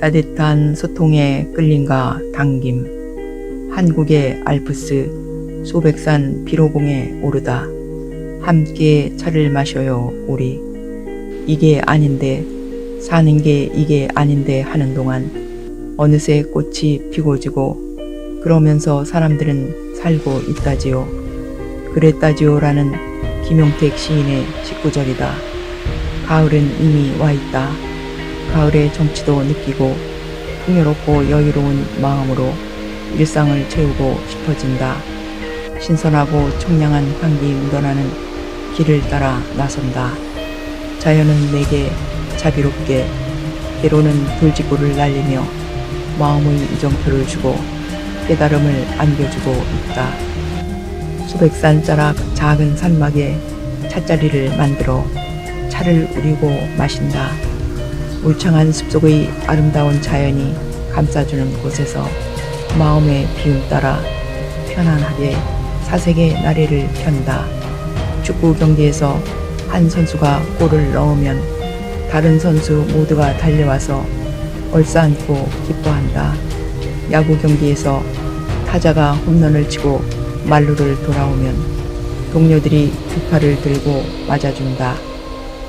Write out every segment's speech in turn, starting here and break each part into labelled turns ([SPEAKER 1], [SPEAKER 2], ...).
[SPEAKER 1] 따뜻한 소통에 끌림과 당김. 한국의 알프스 소백산 비로봉에 오르다. 함께 차를 마셔요 우리. 이게 아닌데 사는 게 이게 아닌데 하는 동안 어느새 꽃이 피고 지고 그러면서 사람들은 살고 있다지요. 그랬다지요라는 김용택 시인의 19절이다. 가을은 이미 와 있다 가을의 정취도 느끼고 풍요롭고 여유로운 마음으로 일상을 채우고 싶어진다. 신선하고 청량한 향기 묻어나는 길을 따라 나선다. 자연은 내게 자비롭게 때로는 돌직구를 날리며 마음의 이정표를 주고 깨달음을 안겨주고 있다. 수백 산 자락 작은 산막에 찻자리를 만들어 차를 우리고 마신다. 울창한 숲속의 아름다운 자연이 감싸주는 곳에서 마음의 비움 따라 편안하게 사색의 나래를 편다. 축구 경기에서 한 선수가 골을 넣으면 다른 선수 모두가 달려와서 얼싸안고 기뻐한다. 야구 경기에서 타자가 홈런을 치고 말루를 돌아오면 동료들이 깃발을 들고 맞아준다.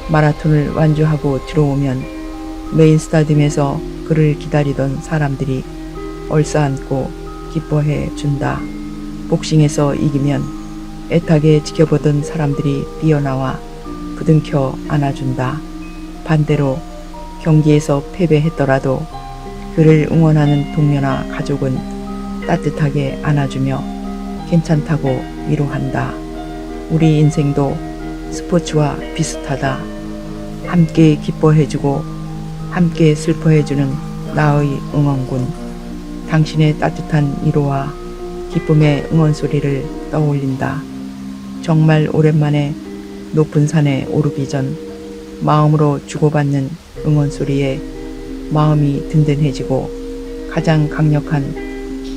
[SPEAKER 1] 마라톤을 완주하고 들어오면 메인 스타디움에서 그를 기다리던 사람들이 얼싸안고 기뻐해 준다. 복싱에서 이기면 애타게 지켜보던 사람들이 뛰어나와 부둥켜 안아준다. 반대로 경기에서 패배했더라도 그를 응원하는 동료나 가족은 따뜻하게 안아주며 괜찮다고 위로한다. 우리 인생도 스포츠와 비슷하다. 함께 기뻐해주고 함께 슬퍼해주는 나의 응원군. 당신의 따뜻한 위로와 기쁨의 응원 소리를 떠올린다. 정말 오랜만에 높은 산에 오르기 전 마음으로 주고받는 응원 소리에 마음이 든든해지고 가장 강력한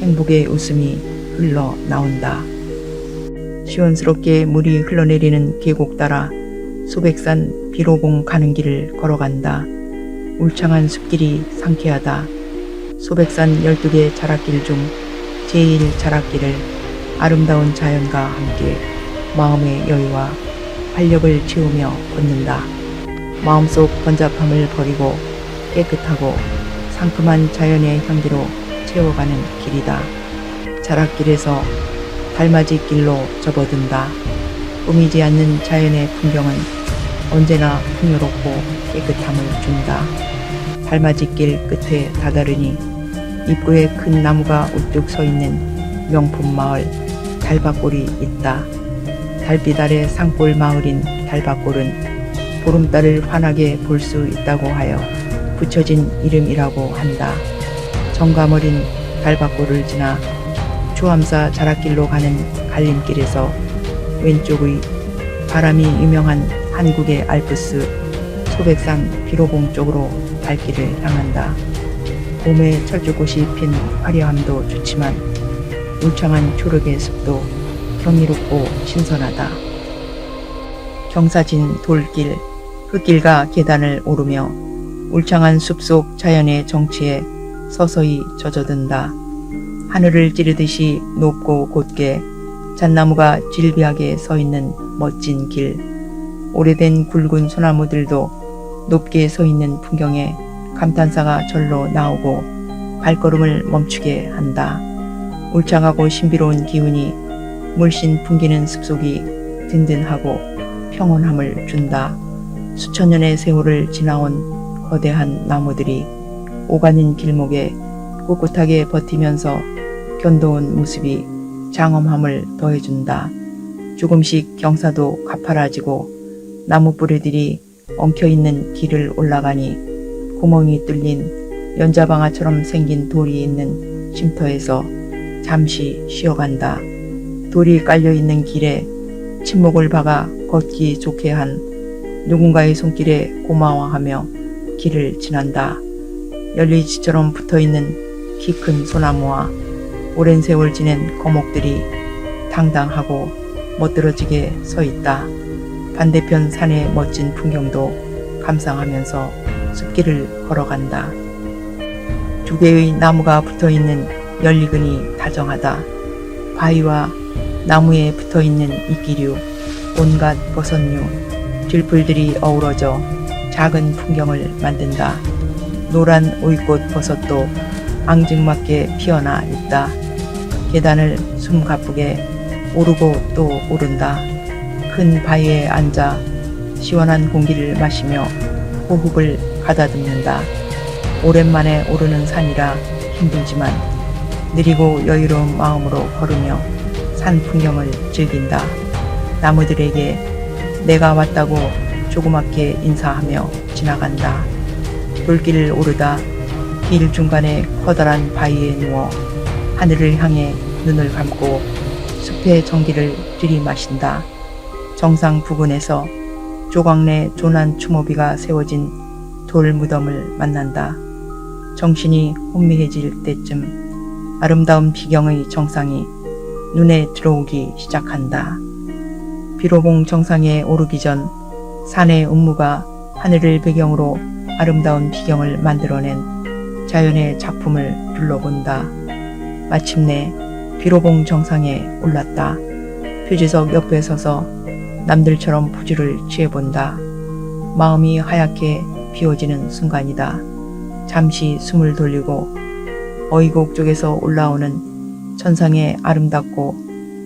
[SPEAKER 1] 행복의 웃음이 흘러 나온다. 시원스럽게 물이 흘러내리는 계곡 따라 소백산 비로봉 가는 길을 걸어간다. 울창한 숲길이 상쾌하다. 소백산 12개 자락길 중 제1 자락길을 아름다운 자연과 함께 마음의 여유와 활력을 채우며 걷는다. 마음속 번잡함을 버리고 깨끗하고 상큼한 자연의 향기로 채워가는 길이다. 자락길에서 달맞이 길로 접어든다. 꾸미지 않는 자연의 풍경은 언제나 풍요롭고 깨끗함을 준다. 달맞이길 끝에 다다르니 입구에 큰 나무가 우뚝 서 있는 명품 마을 달밭골이 있다. 달빛 아래 산골 마을인 달밭골은 보름달을 환하게 볼 수 있다고 하여 붙여진 이름이라고 한다. 정감 어린 달밭골을 지나 추암사 자락길로 가는 갈림길에서 왼쪽의 바람이 유명한 한국의 알프스 소백산 비로봉 쪽으로 발길을 향한다. 봄에 철쭉꽃이 핀 화려함도 좋지만 울창한 초록의 숲도 경이롭고 신선하다. 경사진 돌길, 흙길과 계단을 오르며 울창한 숲속 자연의 정취에 서서히 젖어든다. 하늘을 찌르듯이 높고 곧게 잣나무가 질비하게 서 있는 멋진 길, 오래된 굵은 소나무들도 높게 서 있는 풍경에 감탄사가 절로 나오고 발걸음을 멈추게 한다. 울창하고 신비로운 기운이 물씬 풍기는 숲속이 든든하고 평온함을 준다. 수천 년의 세월을 지나온 거대한 나무들이 오가는 길목에 꿋꿋하게 버티면서 견도온 모습이 장엄함을 더해준다. 조금씩 경사도 가파라지고 나무 뿌리들이 엉켜있는 길을 올라가니 구멍이 뚫린 연자방아처럼 생긴 돌이 있는 쉼터에서 잠시 쉬어간다. 돌이 깔려있는 길에 침묵을 박아 걷기 좋게 한 누군가의 손길에 고마워하며 길을 지난다. 열리지처럼 붙어있는 키 큰 소나무와 오랜 세월 지낸 거목들이 당당하고 멋들어지게 서 있다. 반대편 산의 멋진 풍경도 감상하면서 숲길을 걸어간다. 두 개의 나무가 붙어 있는 연리근이 다정하다. 바위와 나무에 붙어 있는 이끼류, 온갖 버섯류, 들풀들이 어우러져 작은 풍경을 만든다. 노란 오이꽃 버섯도 앙증맞게 피어나 있다. 계단을 숨 가쁘게 오르고 또 오른다. 큰 바위에 앉아 시원한 공기를 마시며 호흡을 가다듬는다. 오랜만에 오르는 산이라 힘들지만 느리고 여유로운 마음으로 걸으며 산 풍경을 즐긴다. 나무들에게 내가 왔다고 조그맣게 인사하며 지나간다. 돌길을 오르다 길 중간에 커다란 바위에 누워 하늘을 향해 눈을 감고 숲의 정기를 들이마신다. 정상 부근에서 조각내 조난 추모비가 세워진 돌 무덤을 만난다. 정신이 혼미해질 때쯤 아름다운 비경의 정상이 눈에 들어오기 시작한다. 비로봉 정상에 오르기 전 산의 음무가 하늘을 배경으로 아름다운 비경을 만들어낸 자연의 작품을 둘러본다. 마침내 비로봉 정상에 올랐다. 표지석 옆에 서서 남들처럼 포즈를 취해본다. 마음이 하얗게 비워지는 순간이다. 잠시 숨을 돌리고 어이곡 쪽에서 올라오는 천상의 아름답고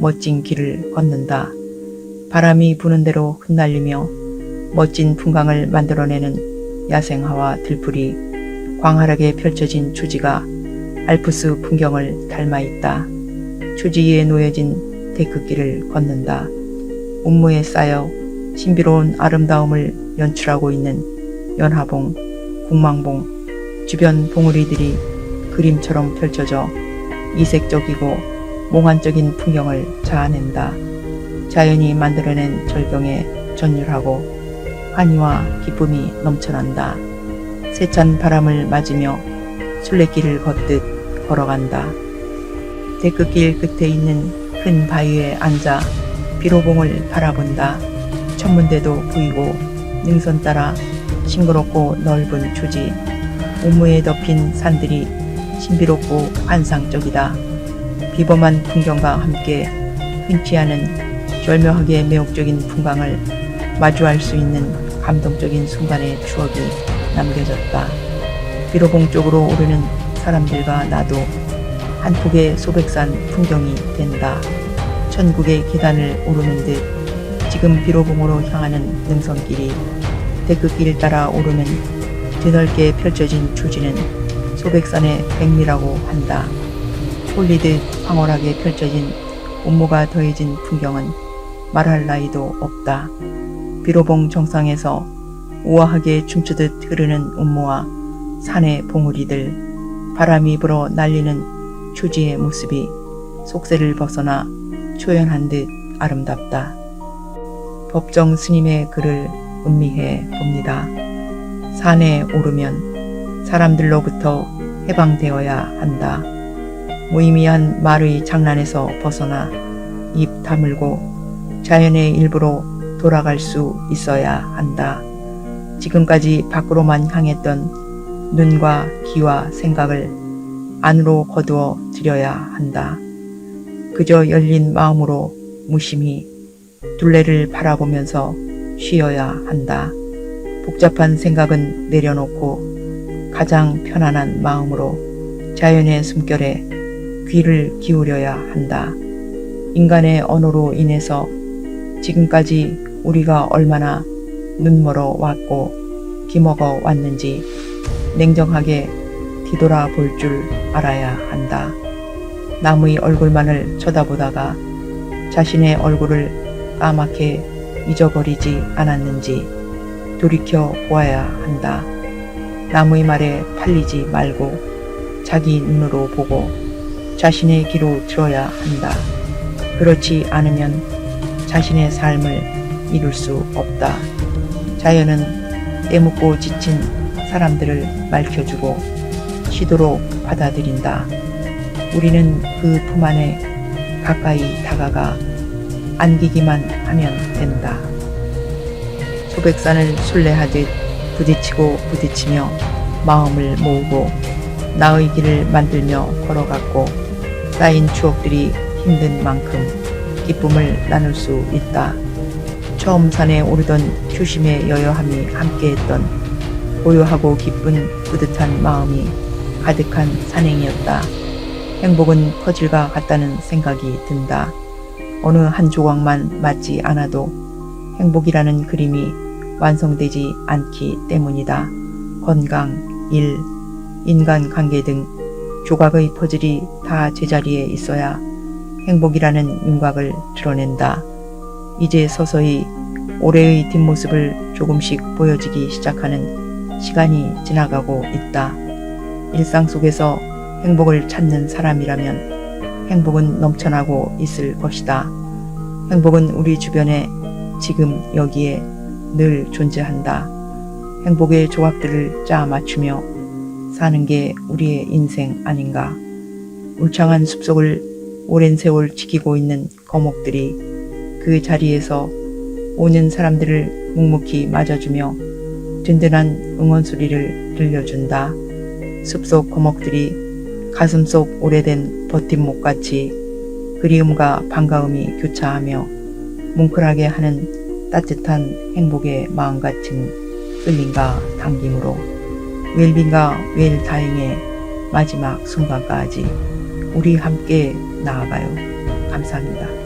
[SPEAKER 1] 멋진 길을 걷는다. 바람이 부는 대로 흩날리며 멋진 풍광을 만들어내는 야생화와 들풀이 광활하게 펼쳐진 추지가 알프스 풍경을 닮아 있다. 추지 위에 놓여진 데크길을 걷는다. 운무에 쌓여 신비로운 아름다움을 연출하고 있는 연화봉, 국망봉, 주변 봉우리들이 그림처럼 펼쳐져 이색적이고 몽환적인 풍경을 자아낸다. 자연이 만들어낸 절경에 전율하고 환희와 기쁨이 넘쳐난다. 세찬 바람을 맞으며 순례길을 걷듯 걸어간다. 데크길 끝에 있는 큰 바위에 앉아 비로봉을 바라본다. 천문대도 보이고 능선 따라 싱그럽고 넓은 초지, 오무에 덮인 산들이 신비롭고 환상적이다. 비범한 풍경과 함께 흔치 않은 절묘하게 매혹적인 풍광을 마주할 수 있는 감동적인 순간의 추억이 남겨졌다. 비로봉 쪽으로 오르는 사람들과 나도 한 폭의 소백산 풍경이 된다. 천국의 계단을 오르는 듯 지금 비로봉으로 향하는 능선길이 데크길 따라 오르는 드넓게 펼쳐진 초지는 소백산의 백미라고 한다. 홀리듯 황홀하게 펼쳐진 온모가 더해진 풍경은 말할 나위도 없다. 비로봉 정상에서 우아하게 춤추듯 흐르는 온모와 산의 봉우리들, 바람이 불어 날리는 추지의 모습이 속세를 벗어나 초연한 듯 아름답다. 법정 스님의 글을 음미해 봅니다. 산에 오르면 사람들로부터 해방되어야 한다. 무의미한 말의 장난에서 벗어나 입 다물고 자연의 일부로 돌아갈 수 있어야 한다. 지금까지 밖으로만 향했던 눈과 귀와 생각을 안으로 거두어 들여야 한다. 그저 열린 마음으로 무심히 둘레를 바라보면서 쉬어야 한다. 복잡한 생각은 내려놓고 가장 편안한 마음으로 자연의 숨결에 귀를 기울여야 한다. 인간의 언어로 인해서 지금까지 우리가 얼마나 눈멀어 왔고 기먹어 왔는지 냉정하게 뒤돌아 볼 줄 알아야 한다. 남의 얼굴만을 쳐다보다가 자신의 얼굴을 까맣게 잊어버리지 않았는지 돌이켜 보아야 한다. 남의 말에 팔리지 말고 자기 눈으로 보고 자신의 귀로 들어야 한다. 그렇지 않으면 자신의 삶을 이룰 수 없다. 자연은 때묻고 지친 사람들을 맑혀주고 쉬도록 받아들인다. 우리는 그 품 안에 가까이 다가가 안기기만 하면 된다. 소백산을 순례하듯 부딪히고 부딪히며 마음을 모으고 나의 길을 만들며 걸어갔고 쌓인 추억들이 힘든 만큼 기쁨을 나눌 수 있다. 처음 산에 오르던 휴심의 여여함이 함께했던 고요하고 기쁜 뿌듯한 마음이 가득한 산행이었다. 행복은 퍼즐과 같다는 생각이 든다. 어느 한 조각만 맞지 않아도 행복이라는 그림이 완성되지 않기 때문이다. 건강, 일, 인간 관계 등 조각의 퍼즐이 다 제자리에 있어야 행복이라는 윤곽을 드러낸다. 이제 서서히 올해의 뒷모습을 조금씩 보여지기 시작하는 시간이 지나가고 있다. 일상 속에서 행복을 찾는 사람이라면 행복은 넘쳐나고 있을 것이다. 행복은 우리 주변에 지금 여기에 늘 존재한다. 행복의 조각들을 짜 맞추며 사는 게 우리의 인생 아닌가. 울창한 숲속을 오랜 세월 지키고 있는 거목들이 그 자리에서 오는 사람들을 묵묵히 맞아주며 든든한 응원 소리를 들려준다. 숲속 거목들이 가슴 속 오래된 버팀목같이 그리움과 반가움이 교차하며 뭉클하게 하는 따뜻한 행복의 마음 같은 끌림과 당김으로 웰빙과 웰다잉의 마지막 순간까지 우리 함께 나아가요. 감사합니다.